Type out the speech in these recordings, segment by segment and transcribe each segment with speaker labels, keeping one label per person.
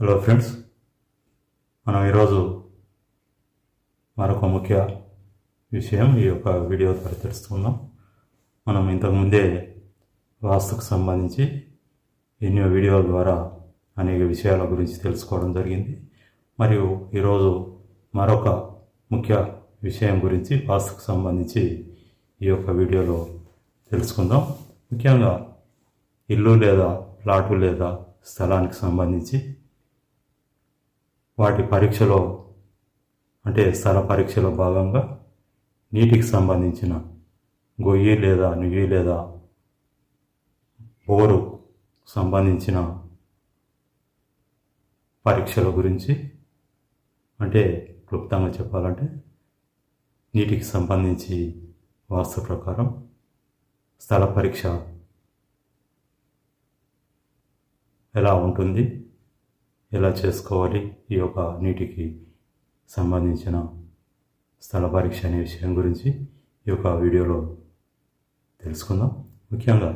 Speaker 1: Hello friends మనం ఈరోజు మరొక ముఖ్య విషయం ఈ యొక్క వీడియో ద్వారా తెలుసుకుందాం. మనం ఇంతకుముందే వాస్తుకు సంబంధించి ఎన్నో వీడియోల ద్వారా అనేక విషయాల గురించి తెలుసుకోవడం జరిగింది. మరియు ఈరోజు మరొక ముఖ్య విషయం గురించి వాస్తుకు సంబంధించి ఈ యొక్క వీడియోలో తెలుసుకుందాం. ముఖ్యంగా ఇల్లు లేదా ప్లాటు లేదా స్థలానికి సంబంధించి వాటి పరీక్షలో అంటే స్థల పరీక్షలో భాగంగా నీటికి సంబంధించిన గొయ్యి లేదా నుయ్యి లేదా బోరు సంబంధించిన పరీక్షల గురించి అంటే క్లుప్తంగా చెప్పాలంటే నీటికి సంబంధించి వాస్తు ప్రకారం స్థల పరీక్ష ఎలా ఉంటుంది ఎలా చేసుకోవాలి? ఈ యొక్క నీటికి సంబంధించిన స్థల పరీక్ష అనే విషయం గురించి ఈ యొక్క వీడియోలో తెలుసుకుందాం. ముఖ్యంగా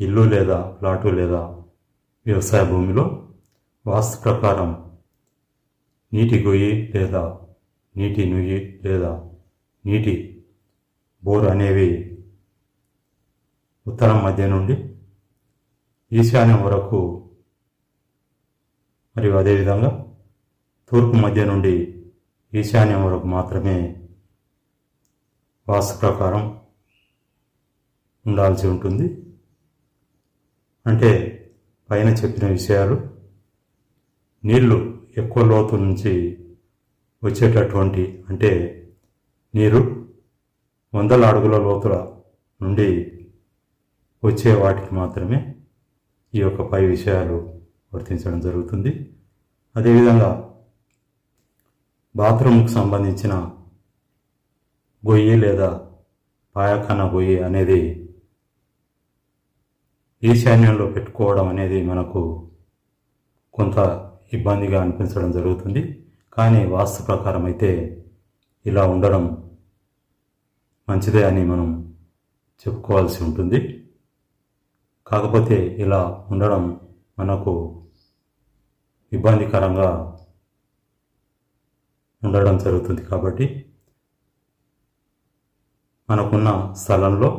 Speaker 1: ఇల్లు లేదా ప్లాటు లేదా వ్యవసాయ భూమిలో వాస్తు ప్రకారం నీటి గొయ్యి లేదా నీటి నుయ్యి లేదా నీటి బోర్ అనేవి ఉత్తరం మధ్య నుండి ఈశాన్యం వరకు మరియు అదేవిధంగా తూర్పు మధ్య నుండి ఈశాన్యం వరకు మాత్రమే వాస్తు ప్రకారం ఉండాల్సి ఉంటుంది. అంటే పైన చెప్పిన విషయాలు నీళ్ళు ఎక్కువ లోతు నుంచి వచ్చేటటువంటి అంటే నీరు వందల అడుగుల లోతుల నుండి వచ్చే వాటికి మాత్రమే ఈ యొక్క పై విషయాలు వర్తించడం జరుగుతుంది. అదేవిధంగా బాత్రూమ్కి సంబంధించిన గొయ్యి లేదా పాయఖాన గొయ్యి అనేది ఈశాన్యంలో పెట్టుకోవడం అనేది మనకు కొంత ఇబ్బందిగా అనిపించడం జరుగుతుంది. కానీ వాస్తు ప్రకారం అయితే ఇలా ఉండడం మంచిదే అని మనం చెప్పుకోవాల్సి ఉంటుంది. కాకపోతే ఇలా ఉండడం మనకు ఇబ్బందికరంగా ఉండడం జరుగుతుంది కాబట్టి మనకున్న స్థలంలో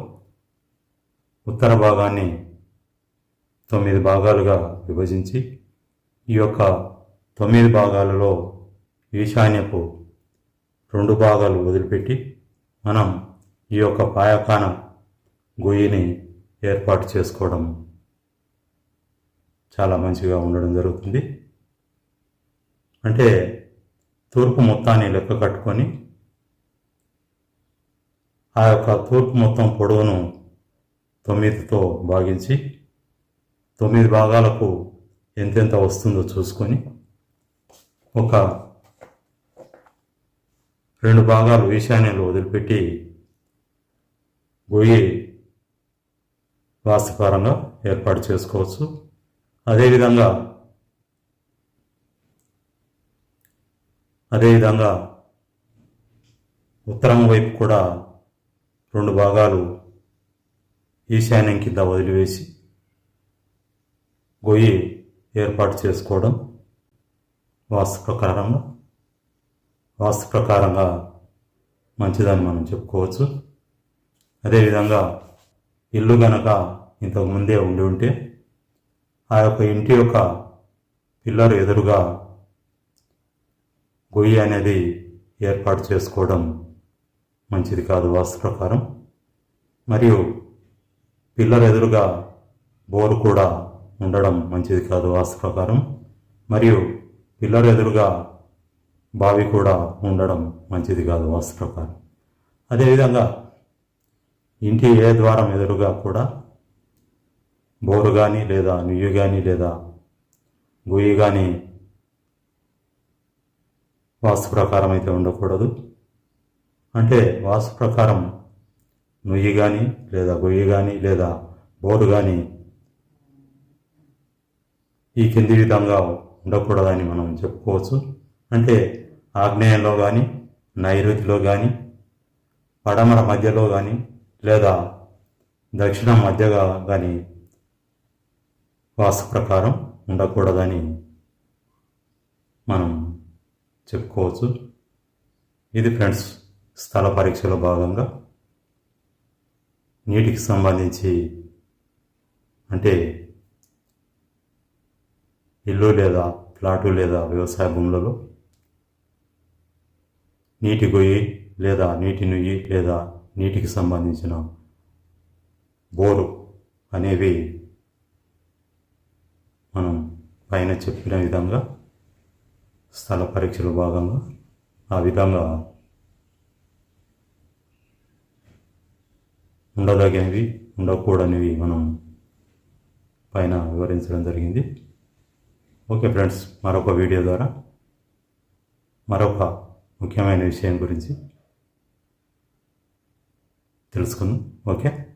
Speaker 1: ఉత్తర భాగాన్ని తొమ్మిది భాగాలుగా విభజించి ఈ యొక్క తొమ్మిది భాగాలలో ఈశాన్యపు రెండు భాగాలు వదిలిపెట్టి మనం ఈ యొక్క పాయకాన గొయ్యిని ఏర్పాటు చేసుకోవడం చాలా మంచిగా ఉండడం జరుగుతుంది. అంటే తూర్పు మొత్తాన్ని లెక్క కట్టుకొని ఆ యొక్క తూర్పు మొత్తం పొడవును తొమ్మిదితో భాగించి తొమ్మిది భాగాలకు ఎంతెంత వస్తుందో చూసుకొని ఒక రెండు భాగాలు ఈశాన్యంలో వదిలిపెట్టి గొయ్యి వాస్తుపరంగా ఏర్పాటు చేసుకోవచ్చు. అదేవిధంగా అదేవిధంగా ఉత్తరం వైపు కూడా రెండు భాగాలు ఈశాన్యం కింద వదిలివేసి గొయ్యి ఏర్పాటు చేసుకోవడం వాస్తు ప్రకారంగా వాస్తు ప్రకారంగా మంచిదని మనం చెప్పుకోవచ్చు. అదేవిధంగా ఇల్లు గనక ఇంతకు ముందే ఉండి ఉంటే ఆ యొక్క ఇంటి యొక్క పిల్లర్ ఎదురుగా గొయ్యి అనేది ఏర్పాటు చేసుకోవడం మంచిది కాదు వాస్తు ప్రకారం. మరియు పిల్లర్ ఎదురుగా బోరు కూడా ఉండడం మంచిది కాదు వాస్తు ప్రకారం. మరియు పిల్లర్ ఎదురుగా బావి కూడా ఉండడం మంచిది కాదు వాస్తు ప్రకారం. అదేవిధంగా ఇంటి ఏ ద్వారం ఎదురుగా కూడా బోరు కానీ లేదా నుయ్యి కానీ లేదా గొయ్యి కానీ వాస్తు ప్రకారం అయితే ఉండకూడదు. అంటే వాస్తు ప్రకారం నుయ్యి కానీ లేదా గొయ్యి కానీ లేదా బోరు కానీ ఈ కింది విధంగా ఉండకూడదని మనం చెప్పుకోవచ్చు. అంటే ఆగ్నేయంలో కానీ నైరుతిలో కానీ పడమర మధ్యలో కానీ లేదా దక్షిణ మధ్యగా కానీ వాస్తు ప్రకారం ఉండకూడదని మనం చెప్పుకోవచ్చు. ఇది ఫ్రెండ్స్ స్థల పరీక్షలో భాగంగా నీటికి సంబంధించి అంటే ఇల్లు లేదా ప్లాటు లేదా వ్యవసాయ భూములలో నీటి గొయ్యి లేదా నీటి నుయ్యి లేదా నీటికి సంబంధించిన బోరు అనేవి మనం పైన చెప్పిన విధంగా స్థల పరీక్షల భాగంగా ఆ విధంగా ఉండదగినవి ఉండకూడనివి మనం పైన వివరించడం జరిగింది. ఓకే ఫ్రెండ్స్ మరొక వీడియో ద్వారా మరొక ముఖ్యమైన విషయం గురించి తెలుసుకుందాం. ఓకే?